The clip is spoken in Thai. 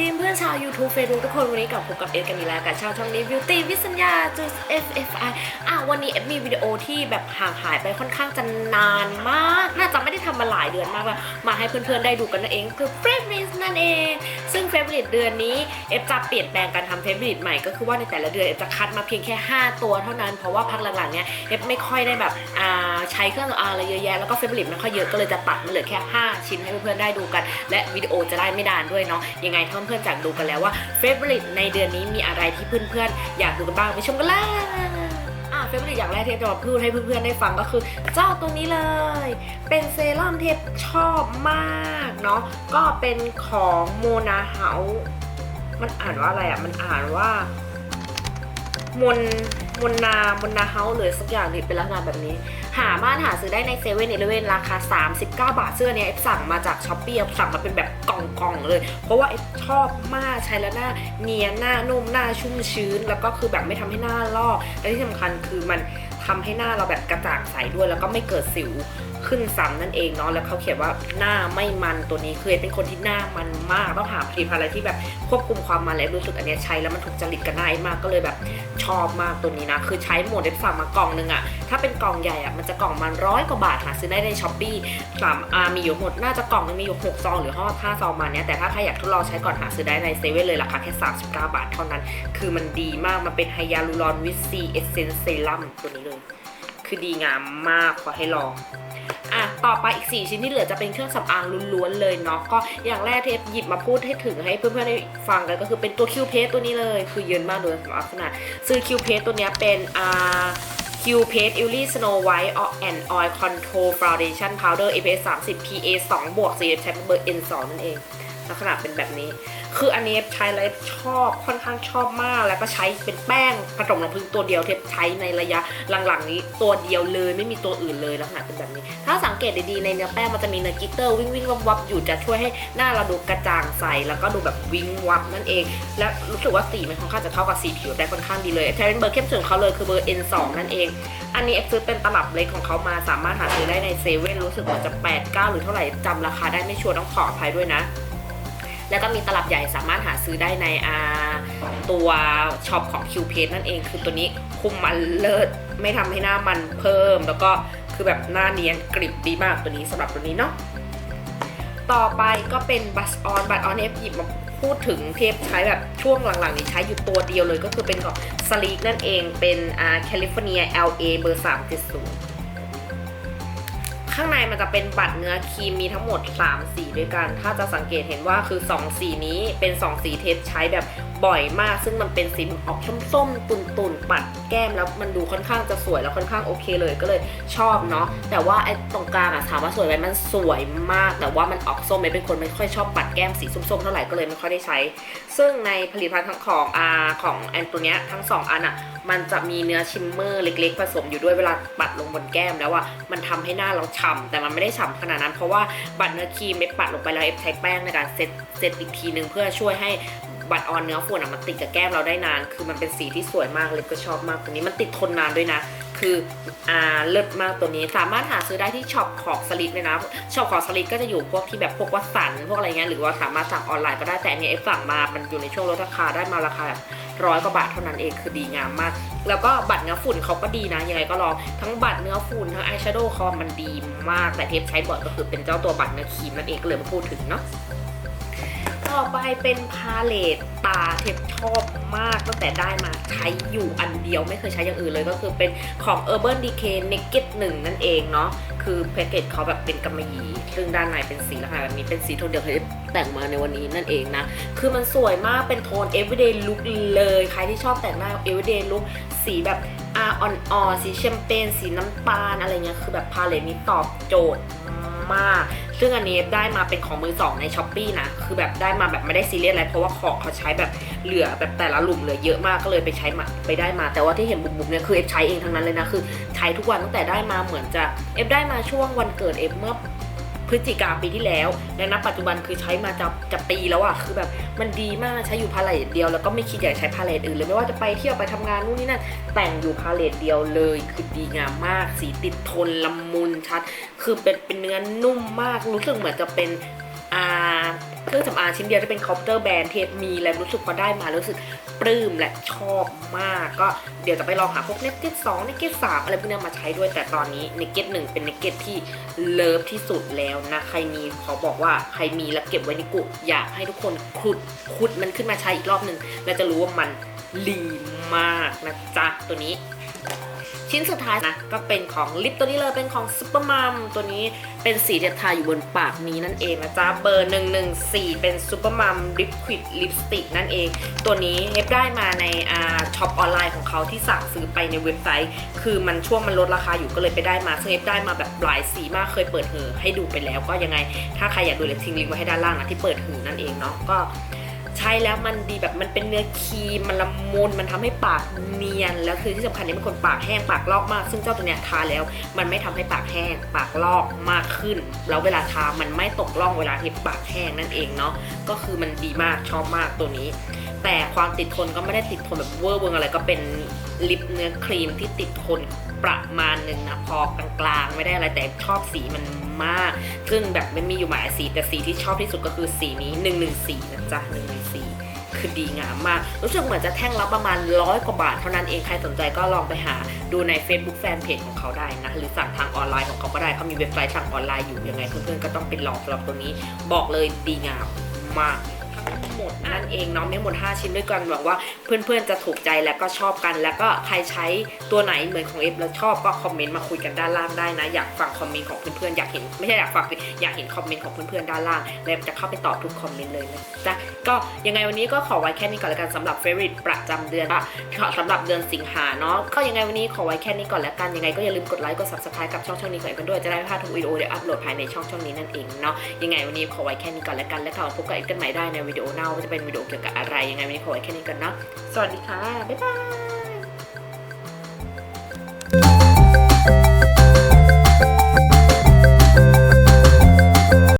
ดีเพื่อนชาว YouTube Facebook ทุกคนวันนี้กลับพบกับเอฟกันอีกแล้วกับชาวช่องนี้ Beauty วิสัญญาจุด FFI อะวันนี้เอฟมีวิดีโอที่แบบห่างหายไปค่อนข้างจะนานมาก น่าจะไม่ได้ทำมาหลายเดือนมากแล้วมาให้เพื่อนๆได้ดูกันนั่นเองคือ f a v o r i t e นั่นเอง ซึ่ง f a v o r i t e เดือนนี้เอฟจะเปลี่ยนแปลงการทำ f a v o r i t e ใหม่ก็คือว่าในแต่ละเดือนเอฟจะคัดมาเพียงแค่ 5 ตัวเท่านั้นเพราะว่าพักหลังๆเนี้ยเอฟไม่ค่อยได้แบบอ่าใช้เครื่องอะไรเยอะแยะแล้วก็ f a v o r i t e ไม่ค่อยเยอะก็เลยจะตัดมาเหลือแค่ 5 ชิ้นให้เพื่อนๆได้ดูกัน และวิดีโอจะได้ไม่นานด้วยเนาะยังไงถ้าเพื่อนๆจากดูกันแล้วว่าเฟเวอริตในเดือนนี้มีอะไรที่เพื่อนๆ อยากดูกันบ้างไปชมกันเลยอะเฟเวอริตอย่างแรกที่จะมาพูดให้เพื่อนๆได้ฟังก็คือ เจ้าตัวนี้เลย เป็นเซรั่มที่ชอบมากเนาะก็เป็นของโมนาเฮามันอ่านว่าอะไรอะมันอ่านว่า มนมนนามนนาเฮาหรือสักอย่างนี่เป็นลักษณะแบบนี้ หาบ้านหาซื้อได้ในเซเว่นอีเลเว่นราคา 39 บาทเสื้อเนี้ยเอฟสั่งมาจากช้อปปี้สั่งมาเป็นแบบกล่องๆเลย เพราะว่าเอฟชอบมากใช้แล้วหน้าเนียนหน้านุ่มหน้าชุ่มชื้น แล้วก็คือแบบไม่ทำให้หน้าลอกและที่สำคัญคือมันทำให้หน้าเราแบบกระจ่างใสด้วยแล้วก็ไม่เกิดสิว ขึ้นซ้ำนั่นเองเนาะแล้วเขาเขียนว่าหน้าไม่มันตัวนี้คือเอฟเป็นคนที่หน้ามันมากต้องหาผลิตภัณฑ์อะไรที่แบบควบคุมความมันและรู้สึกอันเนี้ยใช้แล้วมันถูกจริตกับหน้าเอฟมากก็เลยแบบชอบมากตัวนี้นะคือใช้หมดเอฟสั่งมากล่องนึงอะถ้าเป็นกล่องใหญ่อะมันจะกล่องมันร้อยกว่าบาทหาซื้อได้ในช้อปปี้สามอามีอยู่หมดน่าจะกล่องนึงมีอยู่6ซองหรือห้าซองมาเนี้ยแต่ถ้าใครอยากทดลองใช้ก่อนหาซื้อได้ในเซเว่นเลยราคาแค่39บาทเท่านั้น คือมันดีมากมันเป็นไฮยาลูรอนวิตซีเอเซนเซรั่มตัวนี้เลย คือดีงามมากขอให้ลอง อะต่อไปอีก 4 ชิ้นที่เหลือจะเป็นเครื่องสำอางล้วนๆเลยเนาะก็อย่างแรกเทปหยิบมาพูดให้ถึงให้เพื่อนๆได้ฟังกันก็คือเป็นตัวคิวเพสตัวนี้เลย คือเยินมากโดยลักษณะซื้อคิวเพสตัวนี้เป็นอ่าคิวเพสอิลลี่สโนไวท์ออแอนด์ออยล์คอนโทรลฟาวเดชั่นพาวเดอร์ APS 30 PA 2บวก4ใช้เบอร์ N2 นั่นเอง ลักษณะเป็นแบบนี้ คืออันนี้ใช้แล้วชอบค่อนข้างชอบมาก แล้วก็ใช้เป็นแป้งผสมน้ำผึ้งตัวเดียวเทปใช้ในระยะหลังๆ นี้ตัวเดียวเลยไม่มีตัวอื่นเลยลักษณะเป็นแบบนี้ ถ้าสังเกตดีๆในเนื้อแป้งมันจะมีเนื้อกิตเตอร์วิ่งวิ่งวับวับอยู่จะช่วยให้หน้าเราดูกระจ่างใสแล้วก็ดูแบบวิ่งวับนั่นเอง และรู้สึกว่าสีมันค่อนข้างจะเข้ากับสีผิวได้ค่อนข้างดีเลยใช้เป็นเบอร์เข้มสุดของเขาเลยคือเบอร์ N2 นั่นเอง อันนี้เอ็กซ์ซื้อเป็นตลับเล็กของเขามาสามารถหาซื้อได้ในเซเว่นรู้สึกว่าจะ8 9 หรือเท่าไหร่จำราคาได้ไม่ชัวร์ต้องขออภัยด้วยนะ แล้วก็มีตลับใหญ่สามารถหาซื้อได้ในอาตัวช็อปของ Q p a g e นั่นเอง คือตัวนี้คุมมันเลิศไม่ทำให้หน้ามันเพิ่ม แล้วก็คือแบบหน้าเนียนกริบดีมากตัวนี้สำหรับตัวนี้เนาะต่อไปก็เป็นบัสออนบัสออนเอฟหยิบมาพูดถึงเทปใช้แบบช่วงหลังๆนี้ใช้อยู่ตัวเดียวเลยก็คือเป็นของสลีกนั่นเองเป็นอ่าแคลิฟอร์เนีย LA เบอร์370 ข้างในมันจะเป็นบัตรเนื้อครีมมีทั้งหมด 3 สีด้วยกัน ถ้าจะสังเกตเห็นว่าคือ 2 สีนี้เป็น 2 สีเทปใช้แบบบ่อยมาก ซึ่งมันเป็นสีออกส้มๆตุ่นๆ ปัดแก้มแล้วมันดูค่อนข้างจะสวยแล้วค่อนข้างโอเคเลยก็เลยชอบเนาะแต่ว่าไอ้ตรงกลางอะถามว่าสวยไหมมันสวยมาก แต่ว่ามันออกส้มไม่เป็นคนไม่ค่อยชอบปัดแก้มสีส้มๆเท่าไหร่ก็เลยไม่ค่อยได้ใช้ ซึ่งในผลิตภัณฑ์ทั้งของอาของแอนตัวเนี้ยทั้งสองอันอะมันจะมีเนื้อชิมเมอร์เล็ก ๆ ผสมอยู่ด้วยเวลาปัดลงบนแก้มแล้วอะมันทำให้หน้าเราฉ่ำแต่มันไม่ได้ฉ่ำขนาดนั้นเพราะว่าบัตรเนื้อครีมเม็ดปัดลงไปแล้วเอฟใช้แป้งในการเซตเซตอีกทีนึงเพื่อช่วยให้ บัตรออนเนื้อฝุ่นอะมันติดกับแก้มเราได้นาน คือมันเป็นสีที่สวยมากเลยก็ชอบมากตัวนี้มันติดทนนานด้วยนะ คืออ่าเลิศมากตัวนี้ สามารถหาซื้อได้ที่ช็อปของสลิดเลยนะช็อปของสลิดก็จะอยู่พวกที่แบบพวกวัสันพวกอะไรเงี้ยหรือว่าสามารถสั่งออนไลน์ก็ได้แต่อันนี้เอฟสั่งมามันอยู่ในช่วงลดราคาได้มาราคาแบบร้อยกว่าบาทเท่านั้นเองคือดีงามมาก แล้วก็บัตรเนื้อฝุ่นเขาก็ดีนะ ยังไงก็ลองทั้งบัตรเนื้อฝุ่นทั้งอายแชโดว์คอมมันดีมาก แต่เทปใช้บ่อยก็คือเป็นเจ้าตัวบัตรเนื้อครีมนั่นเองก็เลยมาพูดถึงเนาะ ต่อไปเป็นพาเลตตาเทปชอบมากตั้งแต่ได้มาใช้อยู่อันเดียวไม่เคยใช้อย่างอื่นเลยก็คือเป็นของ Urban Decay Naked 1 นั่นเองเนาะคือแพคเกจเขาแบบเป็นกำมะหยี่ซึ่งด้านในเป็นสีลักษณะแบบนี้เป็นสีโทนเดียวกับที่แต่งมาในวันนี้นั่นเองนะ คือมันสวยมากเป็นโทน everyday look เลย ใครที่ชอบแต่งหน้า everyday look สีแบบอาอ่อนๆสีแชมเปญสีน้ำตาลอะไรเงี้ยคือแบบพาเลตนี้ตอบโจทย์ มาก ซึ่งอันนี้ได้มาเป็นของมือสองในช้อปปีนะ คือแบบได้มาแบบไม่ได้ซีเรียสอะไร เพราะว่าของเขาใช้แบบเหลือแบบแต่ละหลุมเหลือเยอะมากก็เลยไปใช้มาไปได้มา แต่ว่าที่เห็นบุบๆเนี่ยคือเอฟใช้เองทั้งนั้นเลยนะ คือใช้ทุกวันตั้งแต่ได้มาเหมือนจะเอฟได้มาช่วงวันเกิดเอฟเมื่อ พฤศจิกาปีที่แล้วและณปัจจุบันคือใช้มาจะจะปีแล้วอะคือแบบมันดีมากใช้อยู่พาเลตเดียวแล้วก็ไม่คิดอยากใช้พาเลตอื่นเลยไม่ว่าจะไปเที่ยวไปทำงานนู่นนี่นั่นแต่งอยู่พาเลตเดียวเลย คือดีงามมาก สีติดทนละมุนชัด คือเป็นเป็นเนื้อนุ่มมากรู้สึกเหมือนจะเป็น อ่าเครื่องสำอางชิ้นเดียวที่เป็นคอปเตอร์แบรนด์เทปมีและรู้สึกพอได้มารู้สึกปลื้มและชอบมาก ก็เดี๋ยวจะไปลองหาพวกเนกเก็ตสองเนกเก็ตสามอะไรพวกนี้มาใช้ด้วย แต่ตอนนี้เนกเก็ตหนึ่งเป็นเนกเก็ตที่เลิฟที่สุดแล้วนะ ใครมีขอบอกว่าใครมีแล้วเก็บไว้ในกุอยากให้ทุกคนขุดขุดมันขึ้นมาใช้อีกรอบหนึ่งแล้วจะรู้ว่ามันลีมากนะจ๊ะตัวนี้ ชิ้นสุดท้ายนะก็เป็นของลิปตัวนี้เลยเป็นของซุปเปอร์มัมตัวนี้เป็นสีที่ทาอยู่บนปากนี้นั่นเองนะจ๊ะเบอร์ 114 เป็นซุปเปอร์มัมลิปควิดลิปสติกนั่นเอง ตัวนี้เฮฟได้มาในอ่าช็อปออนไลน์ของเขาที่สั่งซื้อไปในเว็บไซต์ คือมันช่วงมันลดราคาอยู่ก็เลยไปได้มาซึ่งเฮฟได้มาแบบหลายสีมากเคยเปิดหือให้ดูไปแล้วก็ยังไง ถ้าใครอยากดูเลยทิ้งลิงก์ไว้ให้ด้านล่างนะที่เปิดหือนั่นเองเนาะก็ ใช้แล้วมันดีแบบมันเป็นเนื้อครีมมันละมุนมันทำให้ปากเนียน แล้วคือที่สำคัญเนี่ยเป็นคนปากแห้งปากลอกมาก ซึ่งเจ้าตัวเนี้ยทาแล้ว มันไม่ทำให้ปากแห้ง ปากลอกมากขึ้น แล้วเวลาทามันไม่ตกล่องเวลาที่ปากแห้งนั่นเองเนาะก็คือมันดีมากชอบมากตัวนี้ แต่ความติดทนก็ไม่ได้ติดทนแบบเวอร์เวิงอะไรก็เป็นลิปเนื้อครีมที่ติดทนประมาณหนึ่งนะพอกลางๆ ไม่ได้อะไรแต่ชอบสีมันมาก ซึ่งแบบไม่มีอยู่หมายสี แต่สีที่ชอบที่สุดก็คือสีนี้114นะจ๊ะ114คือดีงามมาก รู้สึกเหมือนจะแท่งละประมาณร้อยกว่าบาทเท่านั้นเองใครสนใจก็ลองไปหาดูใน Facebook Fanpage ของเขาได้นะ หรือสั่งทางออนไลน์ของเขาก็ได้เขามีเว็บไซต์สั่งออนไลน์อยู่ยังไงเพื่อนๆก็ต้องไปลองสำหรับตัวนี้ บอกเลยดีงามมาก หมดนั่นเองเนาะมีหมด 5 ชิ้นด้วยกันหวังว่าเพื่อนๆจะถูกใจและก็ชอบกัน แล้วก็ใครใช้ตัวไหนเหมือนของเอฟแล้วชอบก็คอมเมนต์มาคุยกันด้านล่างได้นะ อยากฟังคอมเมนต์ของเพื่อนๆอยากเห็นไม่ใช่อยากฟังอยากเห็นคอมเมนต์ของเพื่อนๆด้านล่างแล้วจะเข้าไปตอบทุกคอมเมนต์เลยนะจ๊ะก็ยังไงวันนี้ก็ขอไว้แค่นี้ก่อนแล้วกันสำหรับ favorite ประจำเดือนก็สำหรับเดือนสิงหาเนาะก็ยังไงวันนี้ขอไว้แค่นี้ก่อนแล้วกันยังไงก็อย่าลืมกดไลค์กด subscribe กับช่องช่องนี้ของเอฟกันด้วยจะได้ไม่พลาดทุกวิดีโอเดี๋ยวอัปโหลดภายในช่องช่องนี้นั่นเองเนาะยังไงวันนี้ขอไว้แค่นี้ก่อนแล้วกันแล้วกลับมาพบกับเอฟกันใหม่ได้ในวิดีโอหน้าว่าจะเป็นวิดีโอเกี่ยวกับอะไรยังไงวันนี้ขอไว้แค่นี้ก่อนเนาะสวัสดีค่ะ บ๊ายบาย